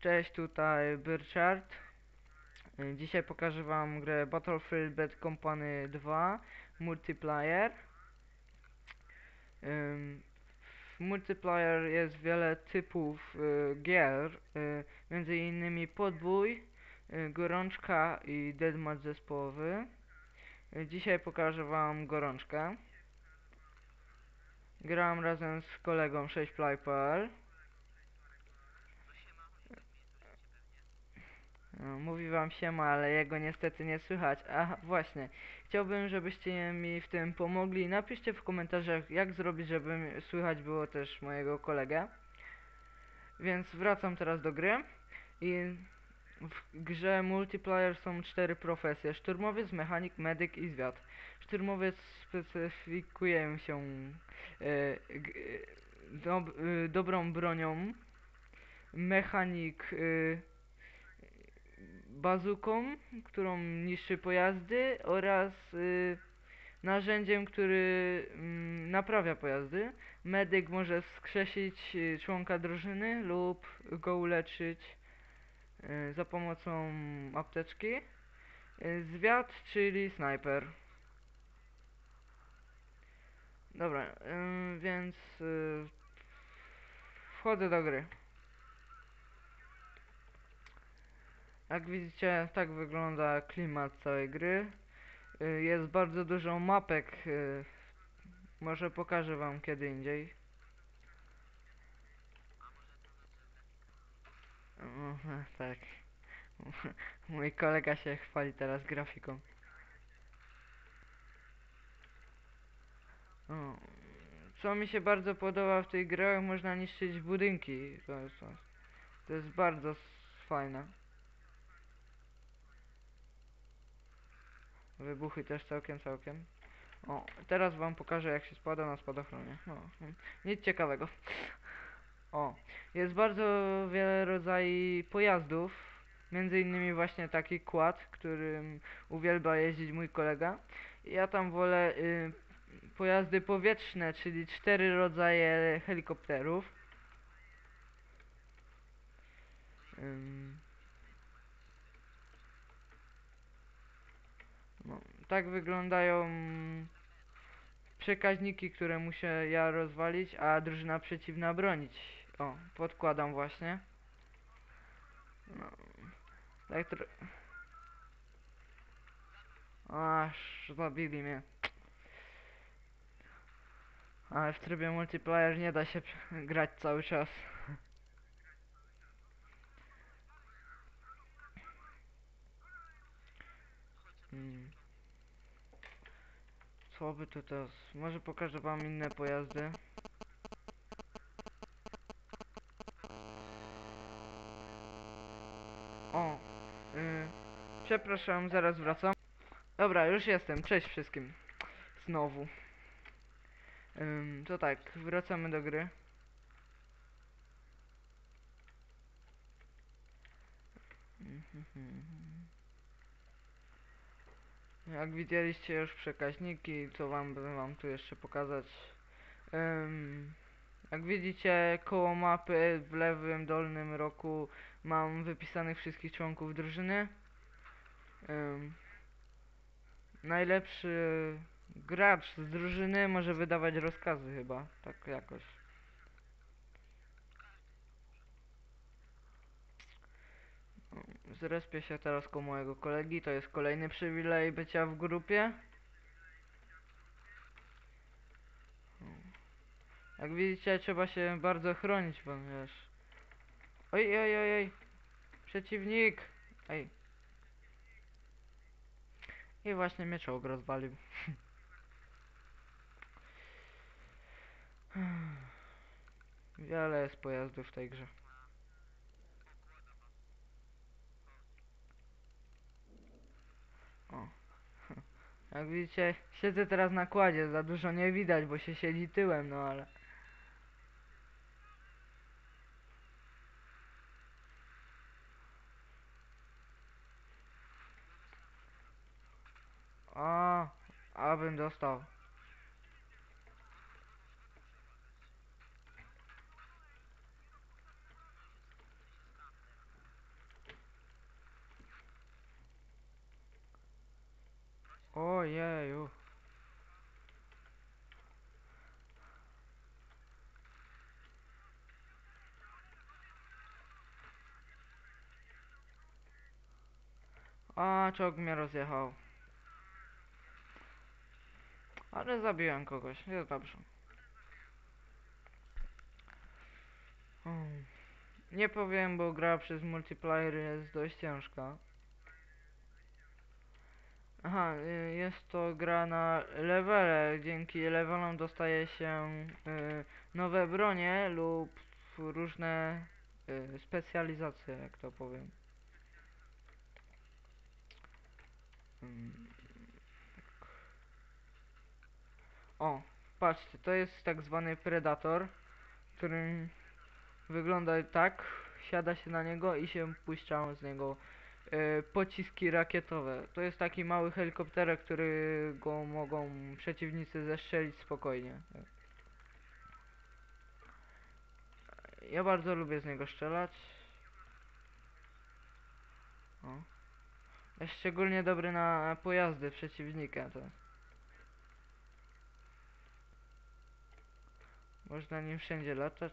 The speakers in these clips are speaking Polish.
Cześć, tutaj Burchard. Y, Dzisiaj pokażę wam grę Battlefield Bad Company 2 Multiplayer. W multiplayer jest wiele typów y, gier, y, między innymi podbój, y, gorączka i deathmatch zespołowy. Dzisiaj pokażę wam gorączkę. Grałem razem z kolegą 6play.pl. mówi wam siema, ale jego niestety nie słychać. Aha, właśnie. Chciałbym, żebyście mi w tym pomogli. Napiszcie w komentarzach, jak zrobić, żeby słychać było też mojego kolegę. Więc wracam teraz do gry. I w grze multiplayer są cztery profesje. Szturmowiec, mechanik, medyk i zwiat. Szturmowiec specyfikuje się e, g, dob, e, dobrą bronią. Mechanik e, bazuką, którą niszczy pojazdy oraz y, narzędziem, który mm, naprawia pojazdy. Medyk może wskrzesić y, członka drużyny lub go uleczyć y, za pomocą apteczki. Y, Zwiat, czyli snajper. Dobra, y, więc y, wchodzę do gry. Jak widzicie, tak wygląda klimat całej gry. Y, Jest bardzo dużo mapek. y, Może pokażę wam kiedy indziej. O, tak. Mój kolega się chwali teraz grafiką. Co mi się bardzo podoba w tej grze, można niszczyć budynki. To jest, to jest bardzo fajne. Wybuchy też całkiem, całkiem. O, teraz wam pokażę jak się spada na spadochronie. No, nic ciekawego. O, jest bardzo wiele rodzajów pojazdów. Między innymi właśnie taki quad, którym uwielbia jeździć mój kolega. Ja tam wolę y, pojazdy powietrzne, czyli cztery rodzaje helikopterów. Ym, tak wyglądają przekaźniki, które muszę ja rozwalić, a drużyna przeciwna bronić. O, podkładam właśnie. No, tak tro... Aż zabili mnie. Ale w trybie multiplayer nie da się grać cały czas. Mm. Co by tu teraz? Może pokażę wam inne pojazdy. O, y, przepraszam, zaraz wracam. Dobra, już jestem. Cześć wszystkim. Znowu. To tak, wracamy do gry. Jak widzieliście już przekaźniki, co wam bym wam tu jeszcze pokazać. Ym, jak widzicie koło mapy w lewym dolnym rogu mam wypisanych wszystkich członków drużyny. Ym, najlepszy gracz z drużyny może wydawać rozkazy chyba, tak jakoś. Zrespię się teraz koło mojego kolegi, to jest kolejny przywilej bycia w grupie. Jak widzicie, trzeba się bardzo chronić, bo wiesz. Oj, oj, oj, oj. Przeciwnik! Ej. I właśnie mnie czołg rozwalił. Wiele jest pojazdów w tej grze. Jak widzicie, siedzę teraz na kładzie, za dużo nie widać, bo się siedzi tyłem, no ale... O, abym dostał. Ojeju. A, czołg mnie rozjechał. Ale zabiłem kogoś, jest dobrze. Hmm. Nie powiem, bo gra przez multiplayer jest dość ciężka. Aha, y, jest to gra na levele. Dzięki levelom dostaje się y, nowe bronie lub różne y, specjalizacje, jak to powiem. O, patrzcie, to jest tak zwany predator, który wygląda tak, siada się na niego i się puszczają z niego pociski rakietowe. To jest taki mały helikopterek, który go mogą przeciwnicy zestrzelić spokojnie. Ja bardzo lubię z niego strzelać. O. Jest szczególnie dobry na pojazdy przeciwnika. To. Można nim wszędzie latać.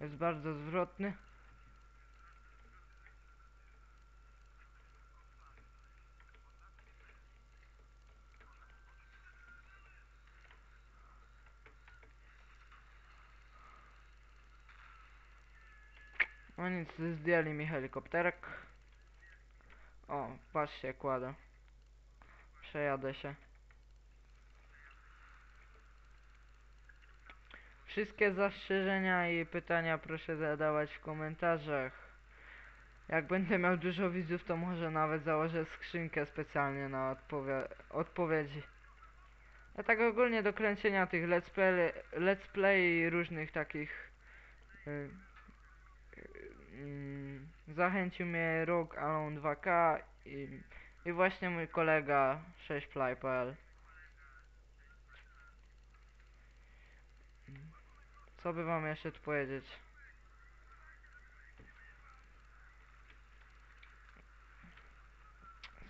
Jest bardzo zwrotny. No nic, zdjęli mi helikopterek. O, patrzcie, kładę. Przejadę się. Wszystkie zastrzeżenia i pytania proszę zadawać w komentarzach. Jak będę miał dużo widzów, to może nawet założę skrzynkę specjalnie na odpowie odpowiedzi. A tak ogólnie do kręcenia tych let's play, let's play różnych takich y, zachęcił mnie Rogue Alone 2K i, i właśnie mój kolega 6fly.pl Co by wam jeszcze tu powiedzieć?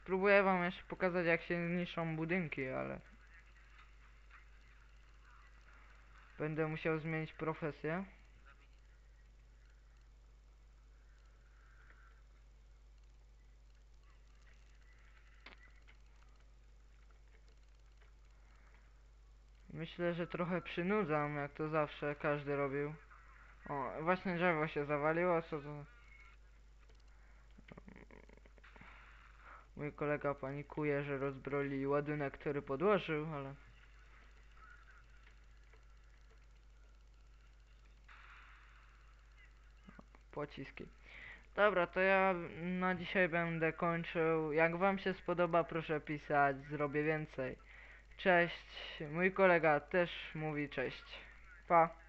Spróbuję wam jeszcze pokazać jak się niszczą budynki, ale... Będę musiał zmienić profesję. Myślę, że trochę przynudzam, jak to zawsze każdy robił. O, właśnie drzewo się zawaliło, co to... Mój kolega panikuje, że rozbroli ładunek, który podłożył, ale... Pociski. Dobra, to ja na dzisiaj będę kończył. Jak wam się spodoba, proszę pisać, zrobię więcej. Cześć. Mój kolega też mówi cześć. Pa.